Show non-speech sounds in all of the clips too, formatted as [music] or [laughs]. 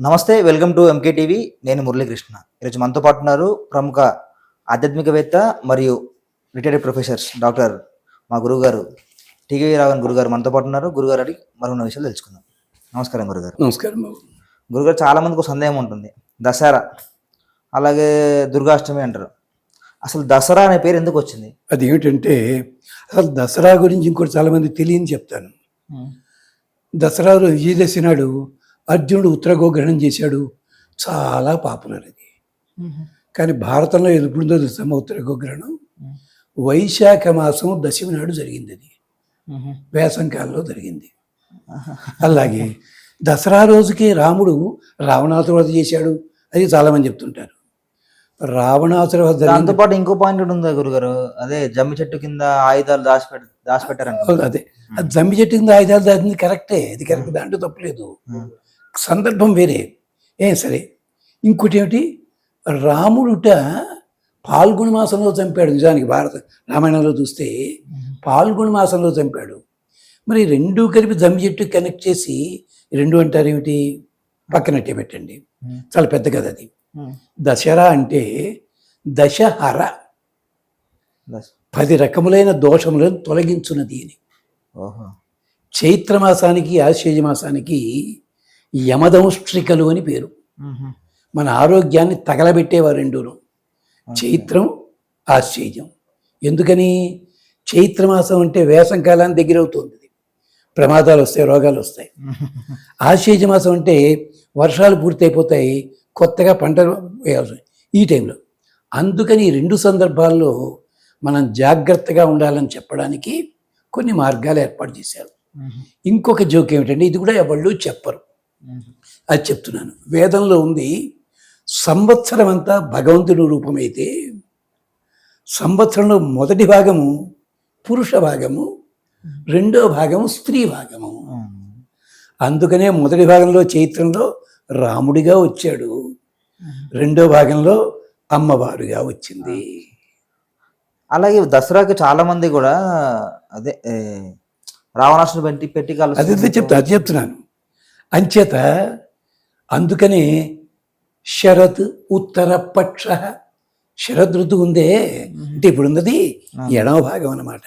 నమస్తే welcome to MK TV నేను మురళీకృష్ణ. ఈరోజు మనతో పాటు ఉన్నారు ప్రముఖ ఆధ్యాత్మికవేత్త మరియు రిటైర్డ్ ప్రొఫెసర్స్ డాక్టర్ మా గురువుగారు టీవీ రావణ్ గురుగారు మనతో పాటు ఉన్నారు. గురుగారు అడిగి మరికొన్న విషయాలు తెలుసుకుందాం. నమస్కారం గురుగారు. నమస్కారం గురుగారు చాలా మందికి సందేహం ఉంటుంది. దసరా అలాగే దుర్గాష్టమి అంటారు. అసలు దసరా అనే పేరు ఎందుకు వచ్చింది? అది ఏమిటంటే అసలు దసరా గురించి ఇంకోటి చాలామంది తెలియని చెప్తాను. దసరా రోజు విజయదశమి నాడు అర్జునుడు ఉత్తరగోగ్రహణం చేశాడు. చాలా పాపులర్ అది. కానీ భారతంలో ఎప్పుడుందో తెలుసమ్మా ఉత్తరగోగ్రహణం? వైశాఖ మాసం దశమి నాడు జరిగింది అది. వేసంకాలంలో జరిగింది. అలాగే దసరా రోజుకి రాముడు రావణాసురవధ చేశాడు. అది చాలామంది చెప్తుంటారు. రావణాసురవధ దాంతో జరిగింది. పాటు ఇంకో పాయింట్ ఉంది గురుగారు? అదే జమ్మి చెట్టు కింద ఆయుధాలు దాచిపెట్ దాచిపెట్టారంట. అవును, అదే జమ్మి చెట్టు కింద ఆయుధాలు దాటింది కరెక్టే. అది కరెక్ట్. దాంట్లో తప్పలేదు సందర్భం వేరే. ఏ సరే? ఇంకోటి ఏమిటి? రాముడుట పాల్గొన మాసంలో చంపాడు నిజానికి భారత రామాయణంలో చూస్తే పాల్గొన మాసంలో చంపాడు. మరి రెండు కలిపి జమ్మి చెట్టు కనెక్ట్ చేసి రెండు అంటారు ఏమిటి? పక్కనట్టే పెట్టండి. చాలా పెద్ద కదా అది. దసరా అంటే దశహర. పది రకములైన దోషములను తొలగించున్నది అని. చైత్రమాసానికి ఆశ్చర్య మాసానికి యమదంష్ట్రికలు అని పేరు. మన ఆరోగ్యాన్ని తగలబెట్టేవారు రెండును. చైత్రం ఆశ్చర్యం. ఎందుకని? చైత్రమాసం అంటే వేసం కాలానికి దగ్గర అవుతుంది. ప్రమాదాలు వస్తాయి రోగాలు వస్తాయి. ఆశ్చర్య మాసం అంటే వర్షాలు పూర్తయిపోతాయి కొత్తగా పంటలు వేయాల్సి. ఈ టైంలో. అందుకని ఈ రెండు సందర్భాల్లో మనం జాగ్రత్తగా ఉండాలని చెప్పడానికి కొన్ని మార్గాలు ఏర్పాటు చేశారు. ఇంకొక జోక్ ఏమిటంటే ఇది కూడా ఎవళ్ళు చెప్పరు. అది చెప్తున్నాను. వేదంలో ఉంది సంవత్సరం అంతా భగవంతుడి రూపమైతే సంవత్సరంలో మొదటి భాగము పురుష భాగము రెండో భాగము స్త్రీ భాగము. అందుకనే మొదటి భాగంలో చైత్రంలో రాముడిగా వచ్చాడు. రెండో భాగంలో అమ్మవారుగా వచ్చింది. అలాగే దసరాకి చాలా మంది కూడా అదే రావణాసుని పెట్టి పెట్టి అదే చెప్తా అది చెప్తున్నాను. అంచేత అందుకనే శరత్ ఉత్తర పక్ష శరద్ ఋతువు ఉందే. అంటే ఇప్పుడు ఉన్నది ఎడమ భాగం అన్నమాట.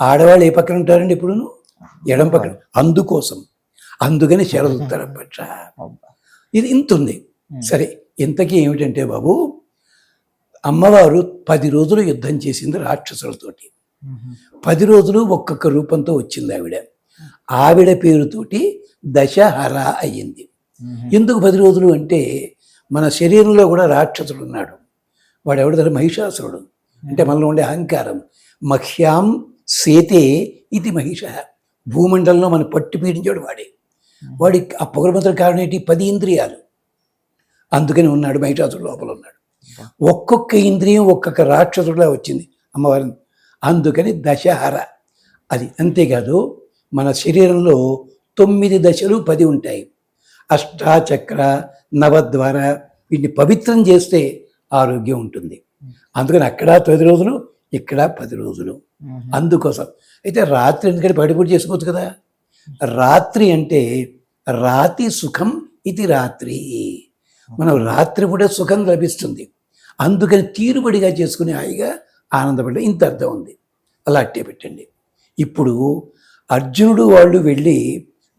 ఆడవాళ్ళు ఏ పక్కన ఉంటారండి ఇప్పుడును? ఎడమ పక్కన. అందుకోసం. అందుకని శరద్ ఉత్తర పక్ష ఇది ఇంత ఉంది. సరే ఇంతకీ ఏమిటంటే బాబు అమ్మవారు పది రోజులు యుద్ధం చేసింది రాక్షసులతోటి. పది రోజులు ఒక్కొక్క రూపంతో వచ్చింది ఆవిడ. ఆవిడ పేరుతోటి దశహర అయ్యింది. ఎందుకు పది రోజులు అంటే మన శరీరంలో కూడా రాక్షసుడు ఉన్నాడు. వాడు ఎవడతారు మహిషాసురుడు. అంటే మనలో ఉండే అహంకారం. మహ్యాం సేతే ఇది మహిష. భూమండలంలో మన పట్టు పీడించాడు వాడే. వాడి ఆ పొగరమంత్ర కారణం ఏంటి? పది ఇంద్రియాలు. అందుకని ఉన్నాడు మహిషాసుడు లోపల ఉన్నాడు. ఒక్కొక్క ఇంద్రియం ఒక్కొక్క రాక్షసుడిలా వచ్చింది. అమ్మవారిని. అందుకని దశహర. అది అంతేకాదు మన శరీరంలో తొమ్మిది దశలు పది ఉంటాయి. అష్టాచక్ర నవద్వార వీటిని పవిత్రం చేస్తే ఆరోగ్యం ఉంటుంది. అందుకని అక్కడ పది రోజులు ఇక్కడ పది రోజులు. అందుకోసం. అయితే రాత్రి ఎందుకంటే బయటపూట చేసుకోవచ్చు కదా. రాత్రి అంటే రాతి సుఖం ఇది రాత్రి. మనం రాత్రి పూట సుఖం లభిస్తుంది. అందుకని తీరుబడిగా చేసుకుని హాయిగా ఆనందపడే ఇంత అర్థం ఉంది. అలా అట్టే పెట్టండి. ఇప్పుడు అర్జునుడు వాళ్ళు వెళ్ళి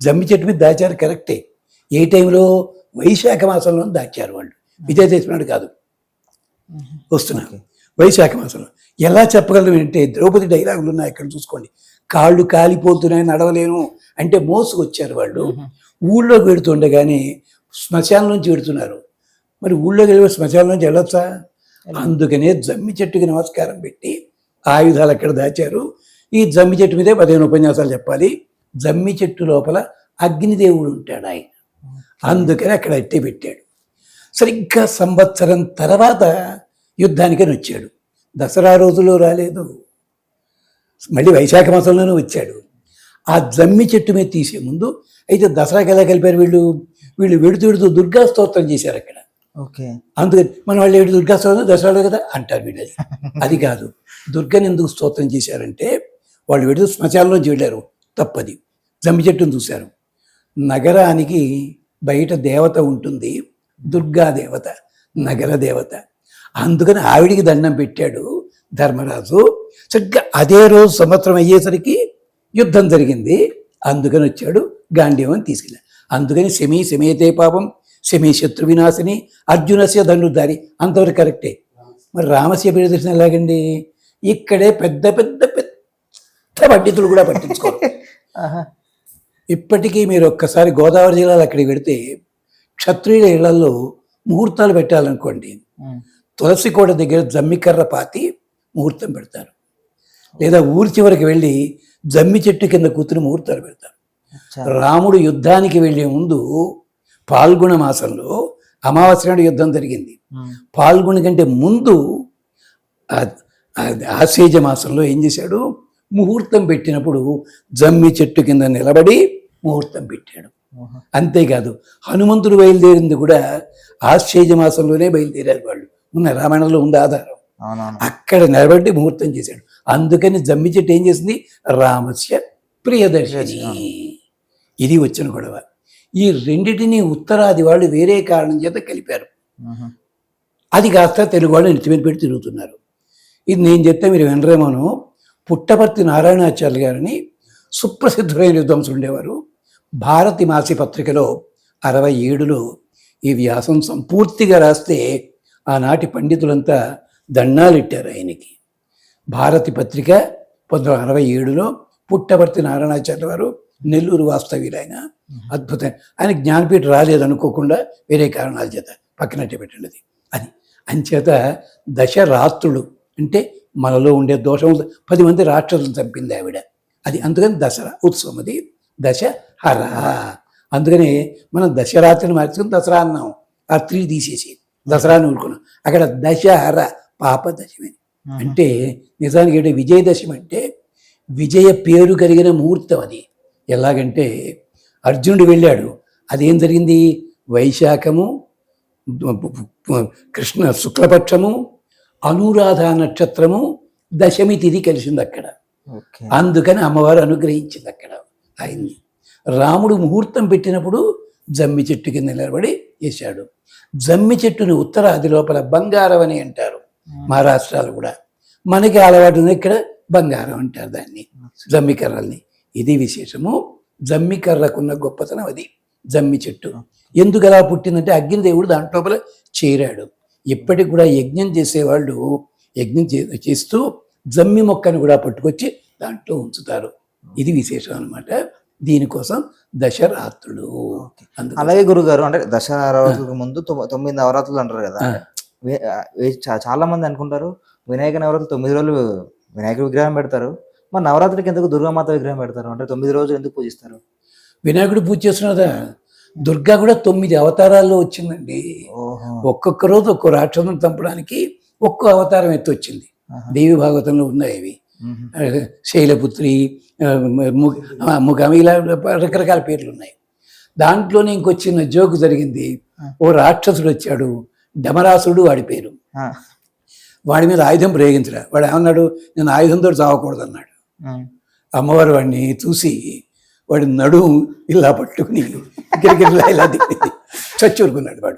జమ్మి చెట్టు మీద దాచారు కరెక్టే ఏ. టైంలో వైశాఖ మాసంలో దాచారు వాళ్ళు. విజయదశమి నాడు కాదు. వస్తున్నారు వైశాఖ మాసంలో. ఎలా చెప్పగలరు అంటే ద్రౌపది డైలాగులు ఉన్నాయి ఇక్కడ చూసుకోండి. కాళ్ళు కాలిపోతున్నాయి నడవలేను అంటే మోసుకొచ్చారు వాళ్ళు. ఊళ్ళోకి వెడుతుండగానే శ్మశానం నుంచి వెడుతున్నారు మరి ఊళ్ళోకి వెళ్ళి శ్మశానం నుంచి వెళ్ళొచ్చా? అందుకనే జమ్మి చెట్టుకి నమస్కారం పెట్టి ఆయుధాలు అక్కడ దాచారు. ఈ జమ్మి చెట్టు మీదే పదిహేను ఉపన్యాసాలు చెప్పాలి. జమ్మి చెట్టు లోపల అగ్నిదేవుడు ఉంటాడు ఆయన. అందుకని అక్కడ అట్టే పెట్టాడు. సరిగ్గా సంవత్సరం తర్వాత యుద్ధానికని వచ్చాడు. దసరా రోజులో రాలేదు. మళ్ళీ వైశాఖ మాసంలోనే వచ్చాడు. ఆ జమ్మి చెట్టు మీద తీసే ముందు అయితే దసరాకి ఎలా కలిపారు వీళ్ళు? వీళ్ళు వెడుతూ వెడుతూ దుర్గా స్తోత్రం చేశారు అక్కడ. ఓకే. అందుకని మన వాళ్ళు ఏడు దుర్గా స్తోత్రం? దసరాలో కదా? అంటారు వీళ్ళు అది. కాదు. దుర్గని ఎందుకు స్తోత్రం చేశారంటే వాళ్ళు వెడుతూ శ్మశానంలోంచి వెళ్ళారు. తప్పది. జమ్మి చెట్టును చూశారు. నగరానికి బయట దేవత ఉంటుంది. దుర్గా దేవత నగర దేవత. అందుకని ఆవిడికి దండం పెట్టాడు ధర్మరాజు. సరిగ్గా అదే రోజు సంవత్సరం అయ్యేసరికి యుద్ధం జరిగింది. అందుకని వచ్చాడు గాంధీవం తీసుకెళ్ళాడు. అందుకని శమీ శమేతే పాపం శమీ శత్రు వినాశిని అర్జునస్య దండుదారి అంతవరకు కరెక్టే. మరి రామస్య ప్రియదర్శనం ఎలాగండి? ఇక్కడే పెద్ద పెద్ద పెద్ద పండితులు కూడా పట్టించుకోరు. [laughs] ఇప్పటికీ మీరు ఒక్కసారి గోదావరి జిల్లాలో అక్కడికి వెడితే క్షత్రియుల ఇళ్ళలో ముహూర్తాలు పెట్టాలనుకోండి. తులసి కోట దగ్గర జమ్మికర్ర పాతి ముహూర్తం పెడతారు లేదా ఊరి చివరికి వెళ్ళి జమ్మి చెట్టు కింద కూతురు ముహూర్తాలు పెడతారు. రాముడు యుద్ధానికి వెళ్ళే ముందు పాల్గొన మాసంలో అమావాస్య నాడు యుద్ధం జరిగింది. పాల్గొన కంటే ముందు ఆ- ఆ ఆశ్వేజ మాసంలో ఏం చేశాడు ముహూర్తం పెట్టినప్పుడు జమ్మి చెట్టు కింద నిలబడి ముహూర్తం పెట్టాడు. అంతేకాదు హనుమంతుడు బయలుదేరింది కూడా ఆశ్వేజ మాసంలోనే బయలుదేరారు వాళ్ళు. ఉన్న రామాయణంలో ఉంది ఆధారం. అక్కడ నిలబడి ముహూర్తం చేశాడు. అందుకని జమ్మి చెట్టు ఏం చేసింది? రామస్య ప్రియదర్శిని. ఇది వచ్చిన గొడవ. ఈ రెండిటిని ఉత్తరాది వాళ్ళు వేరే కారణం చేత కలిపారు. అది కాస్త తెలుగు వాళ్ళు నెత్తిమీద పెట్టి తిరుగుతున్నారు. ఇది నేను చెప్తే మీరు వినరేమోను? పుట్టపర్తి నారాయణాచార్య గారిని సుప్రసిద్ధులైన విద్వాంసులు ఉండేవారు. భారతి మాసి పత్రికలో అరవై ఏడులో ఈ వ్యాసం సంపూర్తిగా రాస్తే ఆనాటి పండితులంతా దండాలిట్టారు ఆయనకి. భారతి పత్రిక పంతొమ్మిది అరవై ఏడులో పుట్టపర్తి నారాయణాచార్య వారు నెల్లూరు వాస్తవ్యులు ఆయన అద్భుతం ఆయన జ్ఞానపీఠ రాలేదు అనుకోకుండా వేరే కారణాల చేత పక్కనట్టే పెట్టండి అది అది. అంచేత దశరాత్రులు అంటే మనలో ఉండే దోషం పది మంది రాక్షసులు చంపింది ఆవిడ. అది అందుకని దసరా ఉత్సవం అది దశహర అందుకని మనం దశరాత్రిని మార్చుకుని దసరా అన్నాం. ఆ త్రీ తీసేసి దసరా అని ఊరుకున్నాం. అక్కడ దశహర పాప దశమి ఆహా. అంటే నిజానికి అంటే విజయదశమి అంటే విజయ పేరు కలిగిన ముహూర్తం అది. ఎలాగంటే అర్జునుడు వెళ్ళాడు. అదేం జరిగింది? వైశాఖము కృష్ణ శుక్లపక్షము అనురాధ నక్షత్రము దశమి తిథి కలిసింది అక్కడ. అందుకని అమ్మవారు అనుగ్రహించింది అక్కడ. ఆయన్ని రాముడు ముహూర్తం పెట్టినప్పుడు జమ్మి చెట్టు కింద నిలబడి వేశాడు జమ్మి చెట్టుని ఉత్తరాది లోపల బంగారం అని అంటారు. మహారాష్ట్రాలు కూడా. మనకి అలవాటు ఉంది ఇక్కడ బంగారం అంటారు దాన్ని జమ్మి కర్రల్ని. ఇది విశేషము. జమ్మి కర్రకున్న గొప్పతనం అది. జమ్మి చెట్టు. ఎందుకు అలా పుట్టిందంటే అగ్నిదేవుడు దాంట్లోపల చేరాడు. ఇప్పటికి కూడా యజ్ఞం చేసేవాళ్ళు యజ్ఞం చేస్తూ జమ్మి మొక్కను కూడా పట్టుకొచ్చి దాంట్లో ఉంచుతారు. ఇది విశేషం అన్నమాట. దీనికోసం దశరాత్రులు అలాగే గురుగారు అంటే దసరా రోజులకు ముందు తొమ్- తొమ్మిది నవరాత్రులు అంటారు కదా. చాలా మంది అనుకుంటారు వినాయక నవరాత్రులు తొమ్మిది రోజులు వినాయకుడి విగ్రహం పెడతారు. మరి నవరాత్రికి ఎందుకు దుర్గామాత విగ్రహం పెడతారు? అంటే తొమ్మిది రోజులు ఎందుకు పూజిస్తారు? వినాయకుడు పూజ చేస్తున్నదా దుర్గా కూడా తొమ్మిది అవతారాల్లో వచ్చిందండి. ఒక్కొక్క రోజు ఒక్కో రాక్షసుని చంపడానికి ఒక్కో అవతారం ఎత్తి వచ్చింది ఆహా. దేవి భాగవతంలో ఉన్నాయి అవి. శైలపుత్రి ఆ, ము- ఆ, ముఖం ఇలా రకరకాల పేర్లు ఉన్నాయి. దాంట్లోనే ఇంకొచ్చిన జోకు జరిగింది. ఓ రాక్షసుడు వచ్చాడు. డమరాసుడు వాడి పేరు. వాడి మీద ఆయుధం ప్రయోగించడా వాడు ఏమన్నాడు? నేను ఆయుధంతో చావకూడదు అన్నాడు మ్మ్. అమ్మవారు వాడిని చూసి వాడి నడుము ఇలా పట్టుకుని గిరిగిరిలా ఇలా తిప్పి చచ్చూరుకున్నాడు వాడు.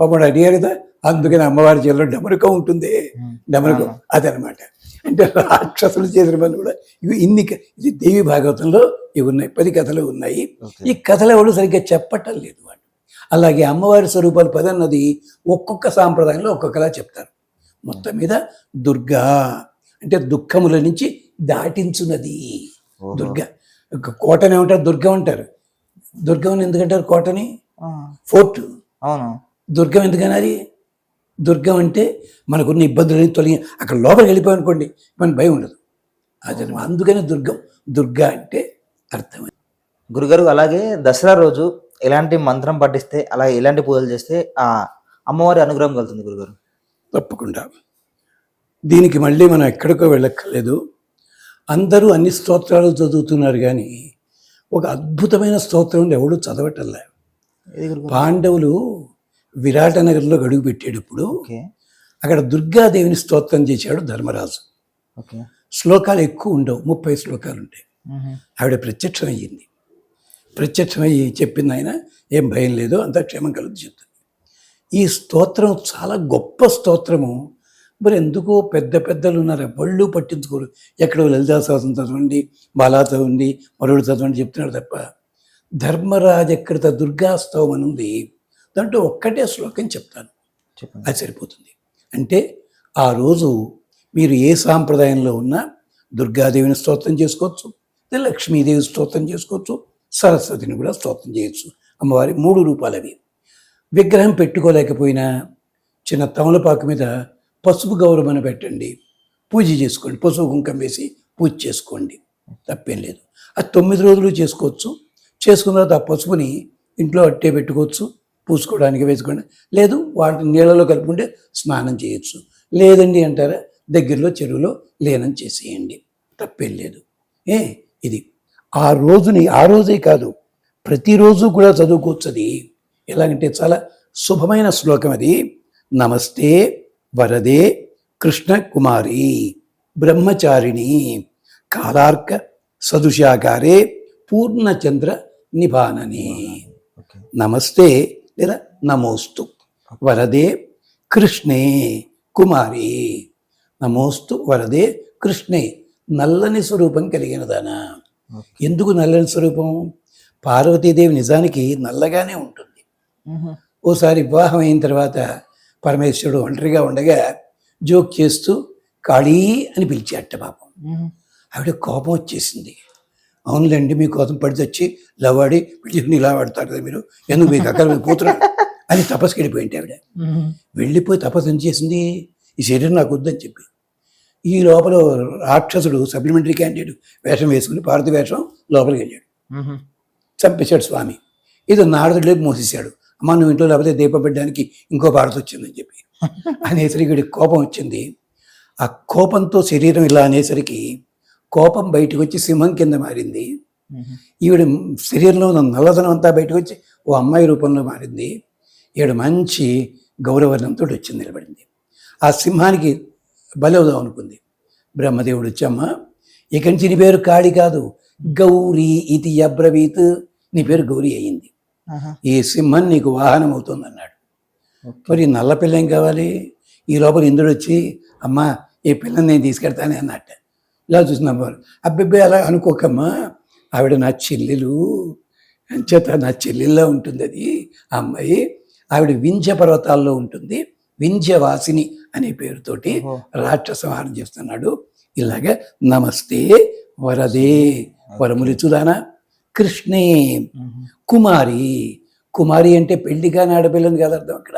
పాపడు అడిగారు కదా అందుకని అమ్మవారి చేతిలో డమరుకం ఉంటుంది. డమరుకం. అదనమాట. అంటే రాక్షసులు చేసిన పనులు కూడా ఇవి ఇన్ని ఇది దేవి భాగవతంలో ఇవి ఉన్నాయి. పది కథలు ఉన్నాయి. ఈ కథలు ఎవరు సరిగ్గా చెప్పటం లేదు వాళ్ళు అలాగే అమ్మవారి స్వరూపాలు పది అన్నది ఒక్కొక్క సాంప్రదాయంలో ఒక్కొక్కలా చెప్తారు. మొత్తం మీద దుర్గా అంటే దుఃఖముల నుంచి దాటించున్నది. దుర్గా. కోటని ఏమంటారు? దుర్గం అంటారు. దుర్గం ఎందుకంటారు కోటని? ఫోర్ట్. అవును. దుర్గం ఎందుకనాలి దుర్గం అంటే మనకున్న ఇబ్బందులని తొలగి అక్కడ లోపలికి వెళ్ళిపోయి అనుకోండి మన భయం ఉండదు. అది అందుకని దుర్గం. దుర్గా అంటే అర్థం గురుగారు అలాగే దసరా రోజు ఎలాంటి మంత్రం పఠిస్తే అలాగే ఎలాంటి పూజలు చేస్తే ఆ అమ్మవారి అనుగ్రహం కలుగుతుంది గురుగారు? తప్పకుండా. దీనికి మళ్ళీ మనం ఎక్కడికో వెళ్ళక్కర్లేదు. అందరూ అన్ని స్తోత్రాలు చదువుతున్నారు కానీ ఒక అద్భుతమైన స్తోత్రం ఎవడు చదవటంలే. గురుగారు? పాండవులు విరాట నగర్లో గడుగు పెట్టేటప్పుడు అక్కడ దుర్గాదేవిని స్తోత్రం చేశాడు ధర్మరాజు. శ్లోకాలు ఎక్కువ ఉండవు ముప్పై శ్లోకాలు ఉంటాయి. ఆవిడ ప్రత్యక్షం అయ్యింది ప్రత్యక్షమై చెప్పింది ఆయన ఏం భయం లేదు అంతా క్షేమం కలుగు చెప్తుంది ఈ స్తోత్రం చాలా గొప్ప స్తోత్రము. మరి ఎందుకో పెద్ద పెద్దలు ఉన్నారు. బళ్ళు పట్టించుకోరు. ఎక్కడో లలితా సహస్రం చదవండి బాలా చదవండి మరుడు చదవండి చెప్తున్నాడు తప్ప. ధర్మరాజ ఎక్కడ దుర్గా స్తవం అని ఉంది. దాంట్లో ఒక్కటే శ్లోకం చెప్తాను. అది సరిపోతుంది. అంటే ఆ రోజు మీరు ఏ సాంప్రదాయంలో ఉన్నా దుర్గాదేవిని స్తోత్రం చేసుకోవచ్చు లక్ష్మీదేవి స్తోత్రం చేసుకోవచ్చు సరస్వతిని కూడా స్తోత్రం చేయొచ్చు. అమ్మవారి మూడు రూపాలు అవి విగ్రహం పెట్టుకోలేకపోయినా చిన్న తమలపాకు మీద పసుపు గౌరవం పెట్టండి. పూజ చేసుకోండి. పసుపు కుంకం వేసి పూజ చేసుకోండి. తప్పేం లేదు. అది తొమ్మిది రోజులు చేసుకోవచ్చు. చేసుకున్న తర్వాత ఆ పసుపుని ఇంట్లో అట్టే పెట్టుకోవచ్చు. పూసుకోవడానికి వేసుకోండి. లేదు వాటిని నీళ్ళలో కలుపుకుంటే స్నానం చేయొచ్చు. లేదండి అంటారా దగ్గరలో చెరువులో లీనం చేసేయండి. తప్పేం లేదు. ఏ ఇది ఆ రోజుని ఆ రోజే కాదు. ప్రతిరోజు కూడా చదువుకోవచ్చు అది ఎలాగంటే చాలా శుభమైన శ్లోకం అది. నమస్తే. వరదే కృష్ణ కుమారి బ్రహ్మచారిణి. కాలార్క సదుషాకారే పూర్ణచంద్ర నిభానని. నమస్తే లేదా నమోస్తు. వరదే కృష్ణే కుమారి. నమోస్తు వరదే కృష్ణే. నల్లని స్వరూపం కలిగినదానా. ఎందుకు నల్లని స్వరూపం? పార్వతీదేవి నిజానికి నల్లగానే ఉంటుంది. ఓసారి వివాహం అయిన తర్వాత పరమేశ్వరుడు ఒంటరిగా ఉండగా జోక్ చేస్తూ కాళీ అని పిలిచాట పాపం. ఆవిడ కోపం వచ్చేసింది. అవునులేండి మీకోసం పడి తెచ్చి లవాడి పిలిచి ఇలా పడతారు కదా మీరు. ఎందుకు మీకు అక్కడ మీరు కూతురు? అని తపస్సుకి వెళ్ళిపోయింది ఆవిడ. వెళ్ళిపోయి తపస్సు ఏం చేసింది? ఈ శరీరం నాకు వద్దని చెప్పి. ఈ లోపల రాక్షసుడు సప్లిమెంటరీ క్యాండిడేట్ వేషం వేసుకుని పార్వతి వేషం లోపలికి వెళ్ళాడు. చంపేశాడు స్వామి. ఇది నారదుడిలోకి మోసేశాడు. అమ్మ నువ్వు ఇంట్లో లేకపోతే దీపం పెట్టడానికి ఇంకో భారత వచ్చిందని చెప్పి. [laughs] అనేసరికి కోపం వచ్చింది. ఆ కోపంతో శరీరం ఇలా అనేసరికి కోపం బయటకు వచ్చి సింహం కింద మారింది. ఈవిడ శరీరంలో ఉన్న నల్లదనం అంతా బయటకు వచ్చి ఓ అమ్మాయి రూపంలో మారింది. ఈవిడ మంచి గౌరవర్ణంతో వచ్చి నిలబడింది. ఆ సింహానికి బలవుదాం అనుకుంది. బ్రహ్మదేవుడు వచ్చామ్మ ఇక నుంచి నీ పేరు కాళి కాదు. గౌరీ ఇది అబ్రవీత్. నీ పేరు గౌరీ అయ్యింది. ఈ సింహం నీకు వాహనం అవుతుంది అన్నాడు మరి నల్ల పిల్ల ఏం కావాలి? ఈ లోపల ఇంద్రుడు వచ్చి అమ్మా ఈ పిల్లని నేను తీసుకెళ్తానే అన్నట్ట. ఇలా చూసినప్పుడు అబ్బాయి అలా అనుకోకమ్మా. ఆవిడ నా చెల్లెలు. అంచేత నా చెల్లెల్లా ఉంటుంది అది. ఆ అమ్మాయి ఆవిడ వింధ్య పర్వతాల్లో ఉంటుంది. వింధ్యవాసిని అనే పేరుతోటి. రాక్షస సంహారం చేస్తున్నాడు. ఇలాగ నమస్తే వరదే. వరములిచుదానా కృష్ణే. కుమారి. కుమారి అంటే పెళ్ళి కాని ఆడపిల్లని కాదు అర్థం అక్కడ.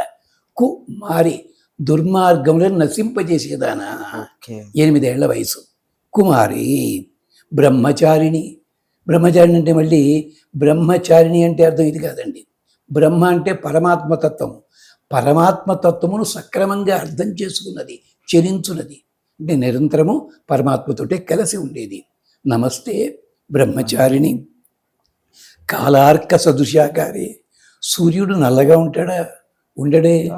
కుమారి దుర్మార్గంలో నశింపజేసేదానా? ఎనిమిదేళ్ళ వయసు. కుమారి బ్రహ్మచారిణి. బ్రహ్మచారిణి అంటే మళ్ళీ బ్రహ్మచారిణి అంటే అర్థం ఇది కాదండి. బ్రహ్మ అంటే పరమాత్మతత్వం. పరమాత్మతత్వమును సక్రమంగా అర్థం చేసుకున్నది చరించున్నది అంటే నిరంతరము పరమాత్మతోటే కలిసి ఉండేది. నమస్తే బ్రహ్మచారిణి. కాలార్క సదుషాకారే సూర్యుడు నల్లగా ఉంటాడా? ఉండడే.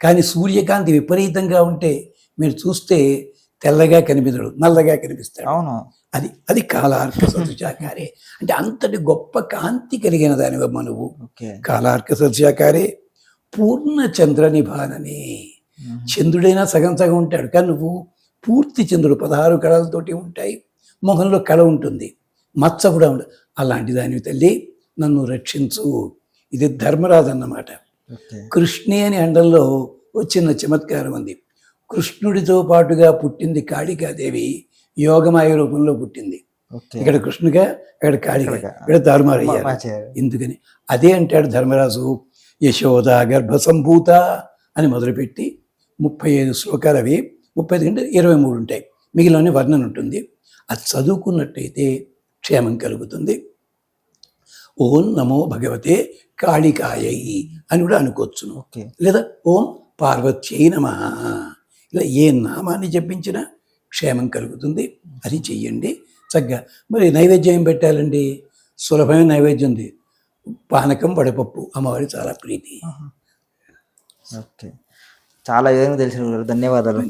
కానీ సూర్యకాంతి విపరీతంగా ఉంటే మీరు చూస్తే తెల్లగా కనిపించడు నల్లగా కనిపిస్తాడు. అవును. అది అది కాలార్క సదుషాకారే అంటే అంతటి గొప్ప కాంతి కలిగిన దానివమ్మ నువ్వు. కాలార్క సదుషాకారే పూర్ణ చంద్ర నిభానని. చంద్రుడైనా సగం సగం ఉంటాడు. కానీ నువ్వు పూర్తి చంద్రుడు పదహారు కళలతోటి ఉంటాయి. మొహంలో కళ ఉంటుంది. మచ్చ కూడా ఉండదు అలాంటి దానివి తల్లి. నన్ను రక్షించు. ఇది ధర్మరాజు అన్నమాట కృష్ణి అని అండంలో ఓ చిన్న చమత్కారం ఉంది. కృష్ణుడితో పాటుగా పుట్టింది కాళికాదేవి యోగమాయ రూపంలో పుట్టింది. ఇక్కడ కృష్ణుగా ఇక్కడ కాళిక. ఇక్కడ. తారుమారయ్యారు. ఎందుకని? అదే అంటాడు ధర్మరాజు యశోద గర్భ సంభూత అని మొదలుపెట్టి ముప్పై ఐదు శ్లోకాలు అవి ముప్పై ఐదు కంటే ఇరవై మూడు ఉంటాయి. మిగిలిన వర్ణన ఉంటుంది. అది చదువుకున్నట్టయితే క్షేమం కలుగుతుంది. ఓం నమో భగవతే కాళికాయై అని కూడా అనుకోవచ్చును. ఓకే. లేదా ఓం పార్వత్యై నమ. ఇలా ఏ నామాన్ని జపించినా క్షేమం కలుగుతుంది. అది చెయ్యండి. చక్కగా మరి నైవేద్యం ఏం పెట్టాలండి. సులభమైన నైవేద్యం ఉంది. పానకం వడపప్పు అమ్మవారి చాలా ప్రీతి. ఓకే. చాలా విధంగా తెలిసిన ధన్యవాదాలు.